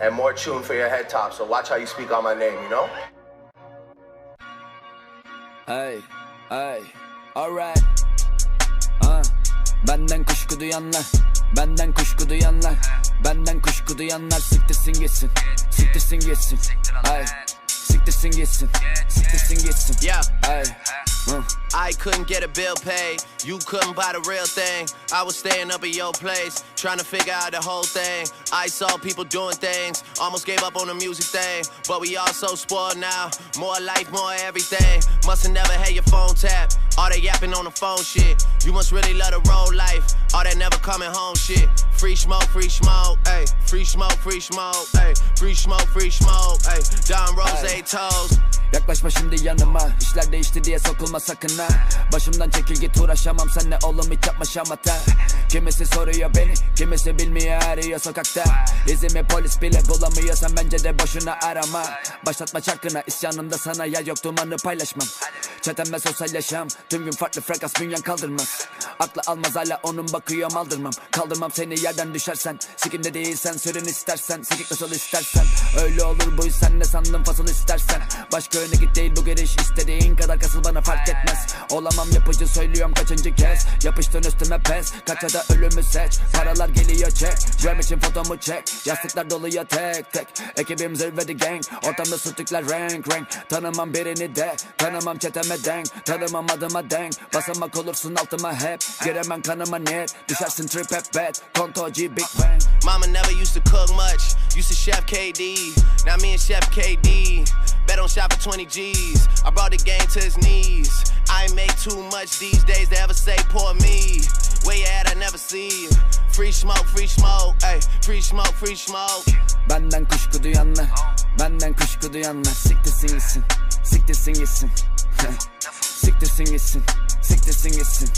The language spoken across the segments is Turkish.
and more tune for your head top. So watch how you speak on my name, you know? Hey, hey, alright. Ah, benden kuşku duyanlar, benden kuşku duyanlar, benden kuşku duyanlar siktirsin gitsin, siktirsin gitsin. Hey, siktirsin gitsin, siktirsin gitsin. Yeah. Hey, I couldn't get a bill paid. You couldn't buy the real thing. I was staying up at your place, trying to figure out the whole thing. I saw people doing things, almost gave up on the music thing. But we all so spoiled now. More life, more everything. Must've never had your phone tapped. All that yapping on the phone shit. You must really love the road life. All that never coming home shit. Free smoke, free smoke, ayy. Free smoke, free smoke, ayy. Free smoke, free smoke, ayy. Don Rose toes. Yaklaşma şimdi yanıma İşler değişti diye sokulma sakın ha Başımdan çekil git uğraşamam senle oğlum hiç yapma şamata Kimisi soruyor beni Kimisi bilmiyor arıyor sokakta İzimi polis bile bulamıyor Sen bence de boşuna arama Başlatma çarkına isyanımda sana yer yok dumanı paylaşmam Çetemle sosyal yaşam. Tüm gün farklı frekans bünyen kaldırmaz. Aklı almaz hala onun bakıyorum aldırmam Kaldırmam seni yerden düşersen. Sikimde değilsen sürün istersen. Sikik nasıl istersen. Öyle olur bu sen ne sandın fasıl istersen. Başka öne git değil bu giriş. İstediğin kadar kasıl bana fark etmez. Olamam yapıcı söylüyorum kaçıncı kez? Yapıştın üstüme pes. Kaça da ölümü seç. Paralar geliyor çek. Gram için fotomu çek. Yastıklar doluyor tek tek. Ekibim zirvede gang. Ortamda sütükler renk renk. Tanımam birini de. Tanımam çeteme denk Tanımam adıma denk Basamak olursun altıma hep Giremem kanıma net Düşersin trip hep bad Kontoci Big Bang Mama never used to cook much. Used to chef KD. Now me and Chef KD. Bet on shop for 20 G's. I brought the game to his knees. I ain't make too much these days to ever say poor me. Where you at? I never see you. Free smoke, free smoke, ayy. Free smoke, free smoke. Benden kuşku duyanlar Benden kuşku duyanlar Siktirsin gitsin Siktirsin gitsin. Siktirsin gitsin. Siktirsin gitsin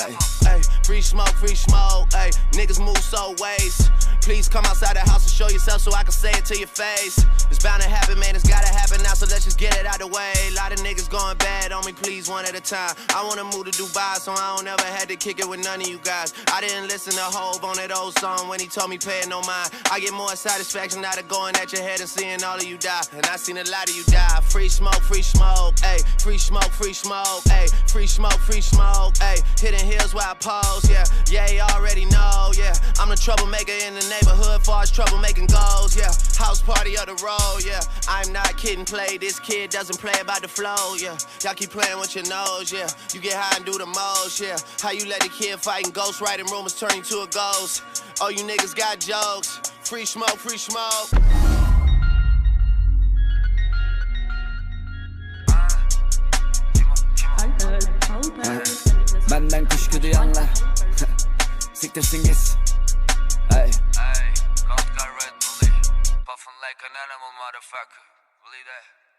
Hey. Ay, free smoke, free smoke. Ay, niggas move so ways. Please come outside the house and show yourself so I can say it to your face. It's bound to happen, man. It's gotta happen now, so let's just get it out the way. A lot of niggas going bad on me, please, one at a time. I wanna move to Dubai, so I don't ever had to kick it with none of you guys. I didn't listen to Hove on that old song when he told me pay no mind. I get more satisfaction out of going at your head and seeing all of you die. And I seen a lot of you die. Free smoke, free smoke, ayy. Free smoke, free smoke, ayy. Free smoke, free smoke, ayy. Hitting hills where I pose, yeah. Yeah, you already know, yeah. I'm the troublemaker in the neighborhood, far as troublemaking goes, yeah. House party of the road, yeah. I'm not kidding, play. This kid doesn't play about the flow, yeah. Y'all keep playing with your nose, yeah. You get high and do the most, yeah. How you let the kid fight and ghost writing rumors turn you to a ghost. Oh, you niggas got jokes. Free smoke, free smoke. Benden kuşku duyanlar Siktirsin gitsin Hey. Hey, got red bully, puffing like an animal, motherfucker. Believe that.